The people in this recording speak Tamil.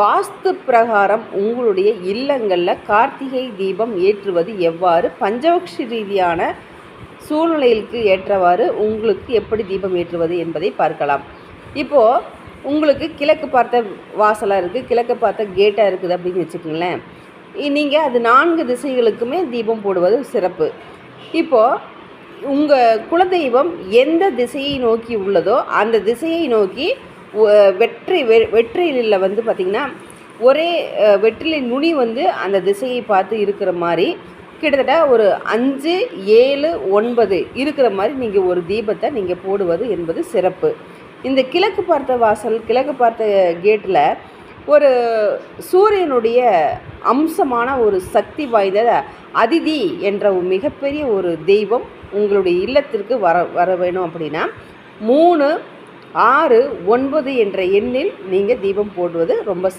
வாஸ்து பிரகாரம் உங்களுடைய இல்லங்களில் கார்த்திகை தீபம் ஏற்றுவது எவ்வாறு? பஞ்சபக்ஷி ரீதியான சூழ்நிலைகளுக்கு ஏற்றவாறு உங்களுக்கு எப்படி தீபம் ஏற்றுவது என்பதை பார்க்கலாம். இப்போது உங்களுக்கு கிழக்கு பார்த்த வாசலாக இருக்குது கிழக்கு பார்த்த கேட்டாக இருக்குது அப்படின்னு வச்சுக்கோங்களேன். நீங்கள் அது நான்கு திசைகளுக்குமே தீபம் போடுவது சிறப்பு. இப்போது உங்கள் குலதெய்வம் எந்த திசையை நோக்கி உள்ளதோ அந்த திசையை நோக்கி வெற்றி வெ வெற்றிலில் வந்து பார்த்திங்கன்னா ஒரே வெற்றிலின் வெற்றிலை நுனி வந்து அந்த திசையை பார்த்து இருக்கிற மாதிரி கிட்டத்தட்ட ஒரு அஞ்சு ஏழு ஒன்பது இருக்கிற மாதிரி நீங்கள் ஒரு தீபத்தை நீங்கள் போடுவது என்பது சிறப்பு. இந்த கிழக்கு பார்த்த வாசல் கிழக்கு பார்த்த கேட்டில் ஒரு சூரியனுடைய அம்சமான ஒரு சக்தி வாய்ந்த அதிதி என்ற ஒரு மிகப்பெரிய ஒரு தெய்வம் உங்களுடைய இல்லத்திற்கு வர வர வேணும் அப்படின்னா மூணு ஆறு ஒன்பது என்ற எண்ணில் நீங்கள் தீபம் போடுவது ரொம்ப